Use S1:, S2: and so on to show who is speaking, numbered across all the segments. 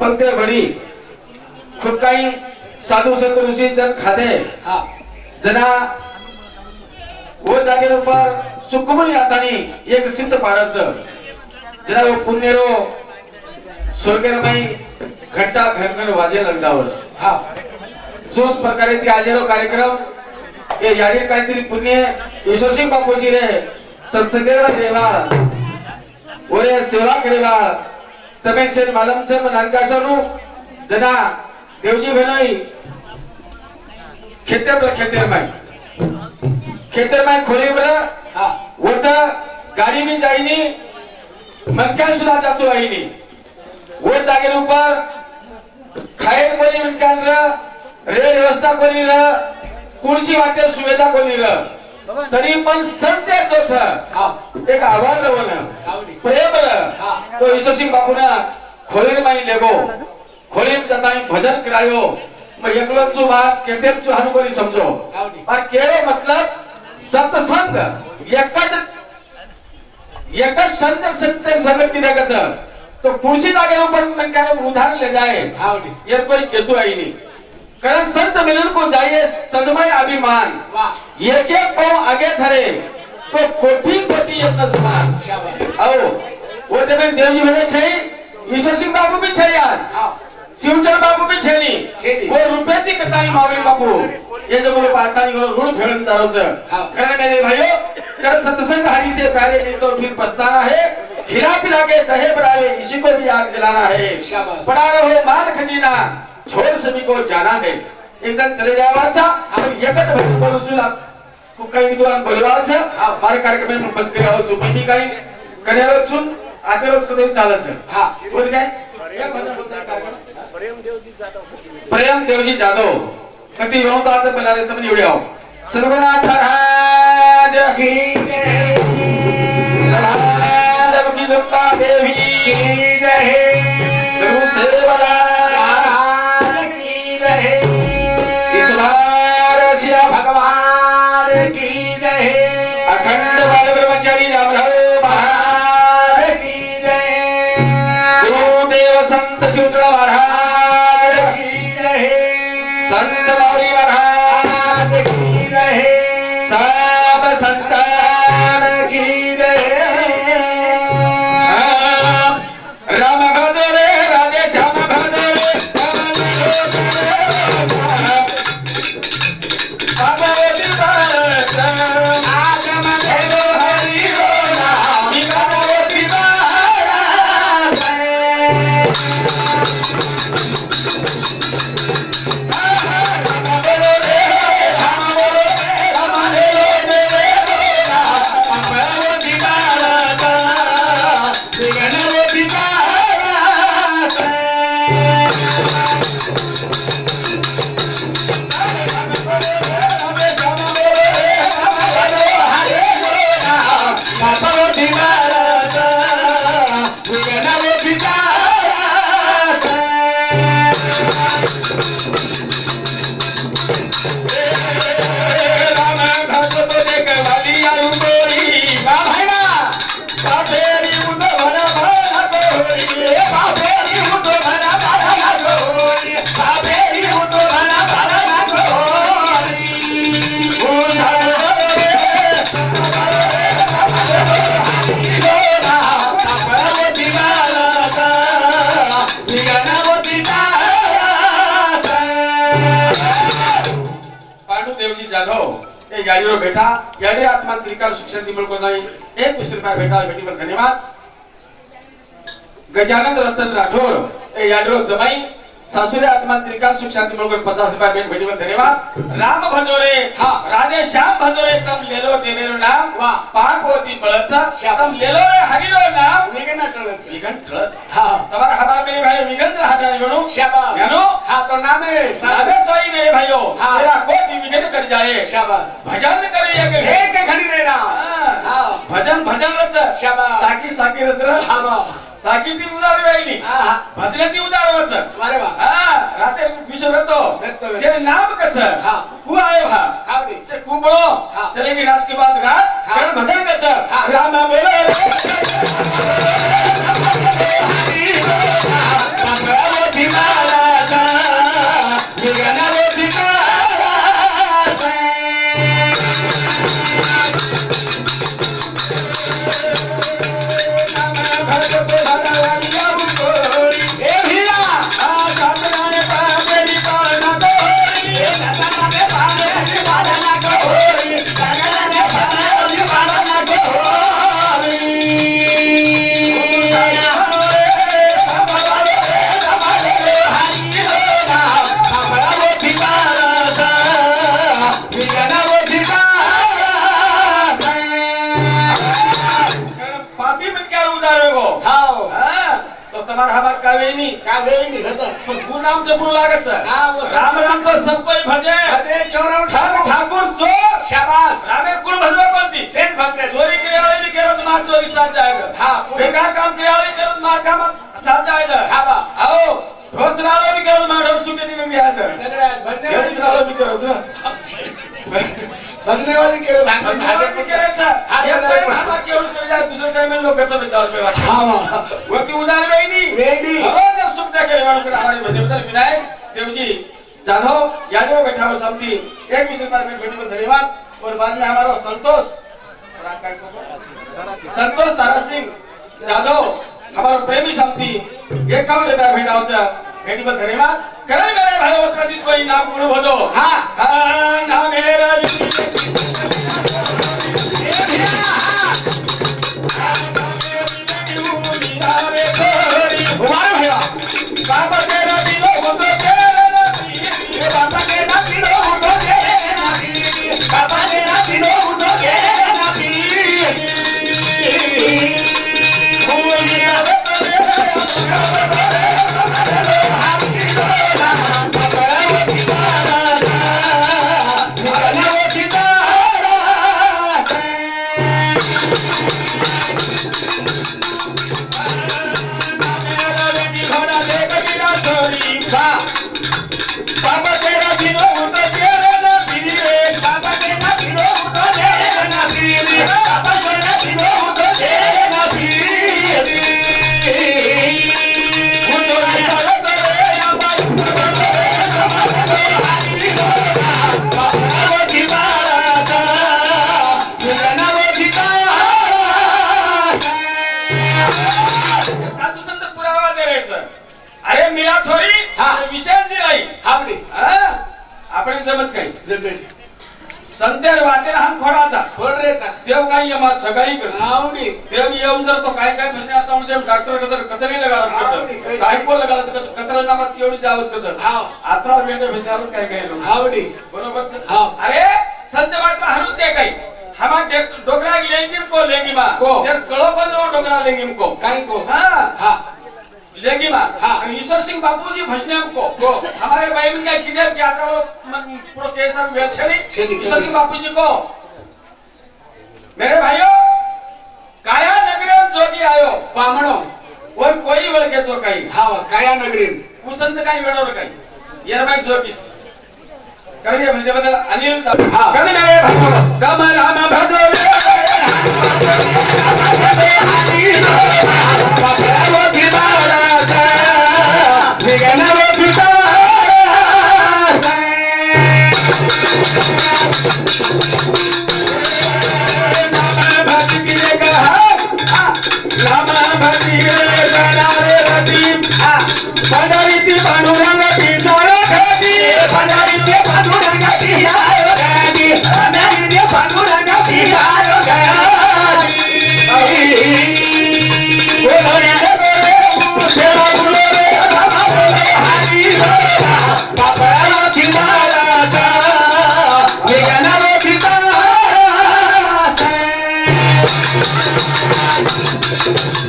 S1: पण त्या घडी खूप काही साधू संत ऋषी जन
S2: खाते
S1: जना व जागे रुपार सुकुमन यातानी एक सिद्ध पाडाच जना व पुण्यरो स्वर्गरमाई घंटा घनघन वाजे
S2: लंडावर
S1: जोच प्रकारे ती आजेरो कार्यक्रम हे यारी काहीतरी पुण्य यशस्वी बापूजी रे सत्संगेला रेवा ओरे सेवा करेवा તમે છે માલમ છે નાનકાશોનું જના દેવજી બહેનોઈ ખેતર પર ખેતર માં ખેતર માં ખોલી બરા
S2: हा
S1: होता गाडी बी जाईनी मनक्या सुद्धा जातो आईनी वो जागेर ઉપર ખાયર કોની મનકાન ર રે વ્યવસ્થા કોની ર कुणशी वाटे सुविधा कोणी र तरी पण सत्य तोच. एक रवण.
S2: आवडी
S1: प्रेम. तो ईश्वरसिंह बापूना खोलीर माई लेगो खोलीर जताई भजन करायो. एकलो चु केते चु और केरो मतलब सत्संग. एकच एकच संत संत संगत किती तो कुर्सी जागे पण क्या उदाहरण ले जाए कोई केतु आई नहीं कारण संत मिलन को जाइए तजमय अभिमान। एक एक पाँव आगे धरे तो कोटि कोटि यत्न समान। आओ वो तेरे देवजी भले छै ईश्वर सिंह बाबू भी छै आज शिवचंद बाबू भी छेनी. वो रुपये ती कतानी मावली बापू। ये जो बोलो पारतानी को ऋण फेड़न तारो से. कारण मेरे भाइयों कर सत्संग हरि से प्यारे नहीं तो फिर पछताना है। खिला पिला के दहे बढ़ावे इसी को भी आग जलाना है. पड़ा रहो माल खजीना। छोड़ सभी को जाना है। एकदम चले जावाचा
S2: हाँ.
S1: एकच भजन बोलू चुला। तू काही विद्वान बोलवाच
S2: हाँ.
S1: मारे कार्यक्रम में बंद चु पण मी काही। कन्याला चुन आता रोज कधी चालच
S2: हा।
S1: बोल काय. प्रेम देवजी जाधव कधी तर आता बनारसमध्ये एवढे आहो सर्वनाथ महाराज
S2: की
S1: सब ये याडीरो बेटा याडी आत्मा त्रिकाल शिक्षण दिमल को नाही एक विषय रुपया बेटा बेटी पर धन्यवाद गजानंद रतन राठौर ए याडीरो जमाई सासुरे आत्मांतरिका शिक्षार्थी लोग पचास रुपया भेट भेटी पर धन्यवाद. राम भजोरे.
S2: हाँ.
S1: राधे श्याम भजोरे कम ले लो देवे लो नाम.
S2: वाह
S1: पाक होती पड़त
S2: कम
S1: ले लो रे हरि लो नाम. विघन टळस विघन टळस. हाँ. तबार हाबा मेरे भाई विघन रहता है गणो शाबाश जणो हाँ तो नाम है साधे सोई मेरे भाइयों
S2: हाँ.
S1: तेरा कोटि विघन कट जाए
S2: शाबाश
S1: भजन करे एक
S2: एक घड़ी रे राम.
S1: हाँ. भजन भजन रच.
S2: शाबाश
S1: साकी साकी रच रहा
S2: हाँ
S1: साकी ती उदार वेळी
S2: हा, हा.
S1: भजन ती उदार वच हा राते विश्व रतो. जे नाम कच
S2: हाँ.
S1: कु आयो हा से कु बड़ो
S2: हाँ.
S1: चलेगी रात के बाद रात. करण भजन कच
S2: हाँ.
S1: राम बोलो कागळे निघाचा गुण
S2: आमचं गुण लागत
S1: राम राम तो सब कोई भजे.
S2: भजे चोराव ठाकुर
S1: चोर.
S2: शाबास.
S1: रामे कुल भजवा कोणती?
S2: सेज भक्ते
S1: चोरी क्रियाळे मी करत मार चोरी साथ जायग
S2: हा
S1: बेकार काम क्रियाळे करत मार काम साथ जायग
S2: हा बा.
S1: आओ रोज रालो मी करत मार रोज सुटे दिने मी
S2: आदर रोज रालो मी
S1: करत भजनेवाली केलं भागवत
S2: करायचं
S1: एक टाइम हा केवळ सुविधा दुसऱ्या टाइम लोकांचा विचार केला
S2: हा
S1: वरती उदार वेणी. वेणी. सुविधा के वालों के हमारे भजन उतर विनायक देवजी जाधव यादव बैठा समती एक पर में बैठे धन्यवाद. और बाद में हमारा संतोष. और संतोष तारा सिंह जाधव हमारा प्रेमी समती एक काम लेता भेटा होता भेटी पर धन्यवाद. करण मेरे भाई उतर दिस कोई नाम गुरु भजो
S2: हाँ।
S1: हाँ, नाम मेरा संध्यार वाटेला हा खोडाचा. देव काही यमात सगळी कसं देव येऊन जर तो काय काय म्हणजे असं म्हणजे डॉक्टर कसं कतरी
S2: आवडी,
S1: कसं?
S2: काही
S1: काय को लगाडत कसं? कतरा नामात एवढी जावच कसं. आत्रा वेंडे भेटणारच काय काय लोक? बरोबर. अरे संत वाटमा हारूच काय काही? हमा डेक- डोकरा लेंगिम को लेंगिमा
S2: को.
S1: जर कळो पण जो डोकरा लेंगिम को हाँ. लेंगिमा
S2: हाँ.
S1: आणि ईश्वर सिंह बाबूजी भजने को
S2: को.
S1: हमारे भाई का किधर क्या था वो पूरा वेल छेली
S2: छेली,
S1: ईश्वर सिंह। बाबूजी को. मेरे भाइयों काया नगरे में जोगी आयो. वो कोई बोल के जो काही.
S2: काया नगरी
S1: उसंत काही वेळवर काही. येरबाई जोगीस. करणीय भजनेबद्दल अनिल
S2: हा.
S1: कर्ण मेरे भाइयों कम राम भद्र पंढरीती Thank you.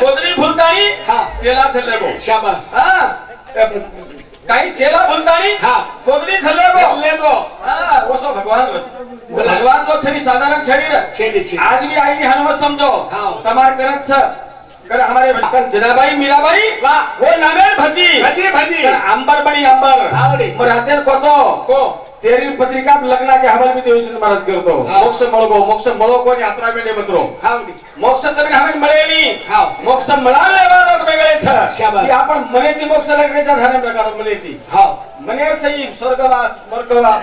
S1: गोदरी फुलतानी
S2: हा.
S1: सेला
S2: शाबास.
S1: हा. काही सेला फुलतानी
S2: हा.
S1: गोदरी हा भगवान बस. भगवान तो छनी साधारण छनी रे. आज भी आई हनुमत समझो
S2: हाँ।
S1: समार करत छ कर हमारे भटकन जनाबाई मीराबाई
S2: वाह.
S1: वो नामेल भजी.
S2: भजी भजी.
S1: अंबर बड़ी अंबर. मग रातेर कोतो.
S2: को.
S1: तेरी पत्रिका लग्ना के हवाल भी देवचंद महाराज करतो. मोक्ष मळगो मोक्ष मळो कोणी यात्रा मेले मत्रो मोक्ष तरी हमें मिळेली. मोक्ष मिळाले लोक वेगळे छ. की आपण म्हणे ती मोक्ष लगण्याच्या धारण प्रकार म्हणे ती म्हणे सही स्वर्गवास स्वर्गवास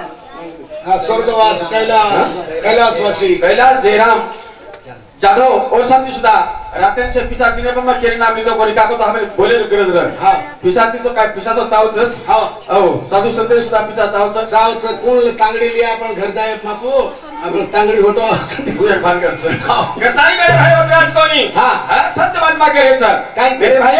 S2: हा स्वर्गवास कैलास कैलासवासी
S1: कैलास जयराम। जाधव ओसांती सुद्धा रात्यांचे पिसा तिने पण केली ना मी तो कोणी काको तो आम्ही बोले गरज
S3: हा.
S1: रह पिसा ती तो काय पिसा तो चावच?
S3: हा.
S1: हो साधू संत सुद्धा पिसा चावच?
S3: चावच कोण तांगडी लिया आपण घर जाय बापू आपलं तांगडी होतो.
S1: पूजा पान करस करतानी मेरे भाई होते आज कोणी?
S3: हा.
S1: हा संत महात्मा के सर
S3: काय?
S1: मेरे भाई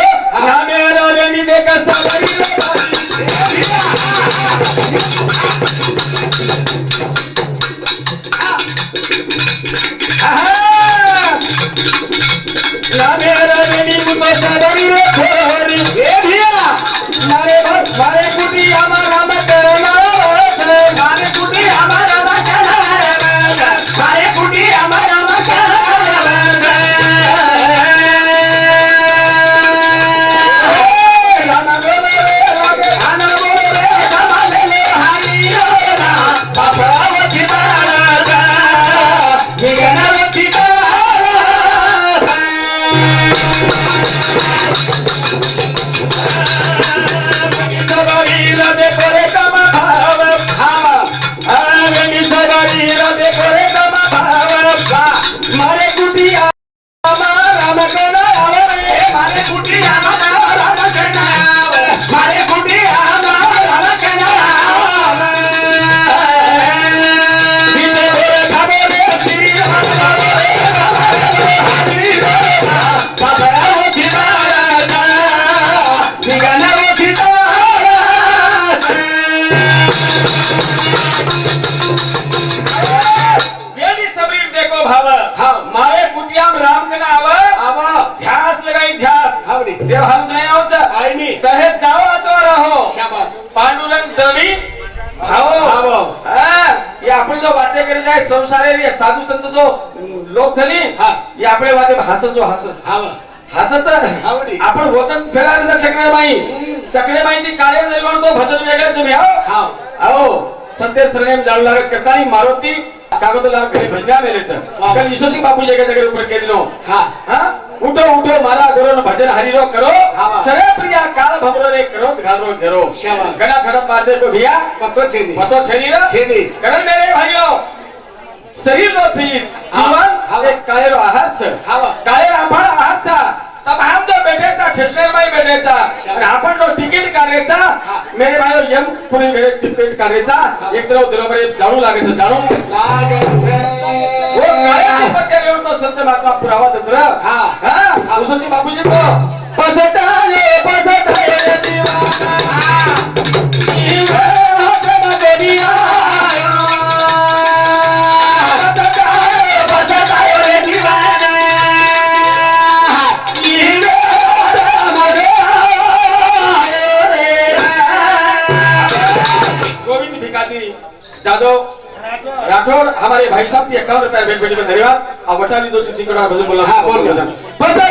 S1: पांडुरंग द्रवी भावो. आपण जो वाते करीत आहे संसारे साधू संत जो लोक झाली
S3: हा.
S1: आपले वाते हसत जो हसत. हसत. आपण होतच फिरायला चक्रे बाई चक्रे बाई ती काळे जरी म्हणतो भजन वेगळं तुम्ही हो. संते सरनेम जाणू लागत करता आणि मारुती कागदला भजना मेलेच. कल ईशोशी बापू जगे जगे ऊपर केलो
S3: हा.
S1: उठो उठो मारा गुरु भजन हरिरो करो
S3: वा.
S1: सरे प्रिया काल भमरो रे करो घालो घेरो
S3: शाबाश.
S1: गना छड़प मार दे को भैया
S3: पतो छेनी
S1: पतो छेनी रे
S3: छेनी.
S1: कारण मेरे भाइयों शरीर नो छी जीवन. एक काळेरो आहात छ. काळे आपण आहात चा तब हम जो ठेसनेर बाई बेटेचा आणि आपण जो तिकीट काढायचा. मेरे यम पुरी मेरे तिकीट काढायचा. एक तरफ जाणू लागायचं जाणू वो काळे बच्चे तो संत महात्मा पुरावा दसरा.
S3: हा.
S1: हा उसोजी बापूजी को पसताले दीवाना. हमारे भाई साहब की इक्यावन रुपया भेंट भेटी में धन्यवाद। अब वटाली दो सिद्धि कड़ा भजन बोला
S3: हाँ, बोल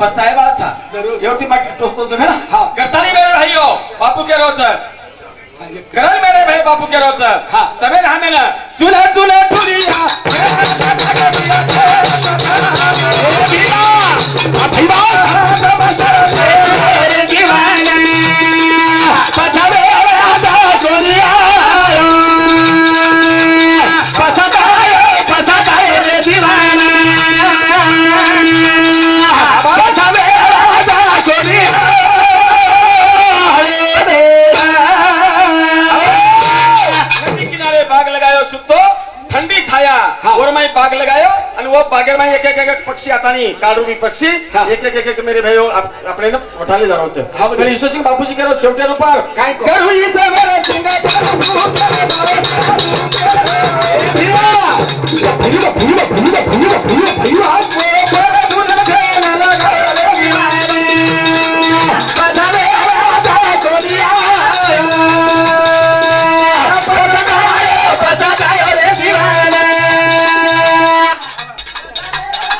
S3: हा.
S1: पस्तायवाचा
S3: जरूर.
S1: एवढी वो बागेर में एक एक एक पक्षी आता नहीं काळरूपी पक्षी
S3: हा.
S1: एक एक एक एक मेरे भाइयों आप अपने ना उठाले जा रहे
S3: हा,
S1: हो. मेरे ईश्वर सिंह बापूजी के रोज शेवटे ऊपर
S3: काय को?
S1: कर हुई सवेरे सिंगा
S3: भैया भैया भैया भैया भैया भैया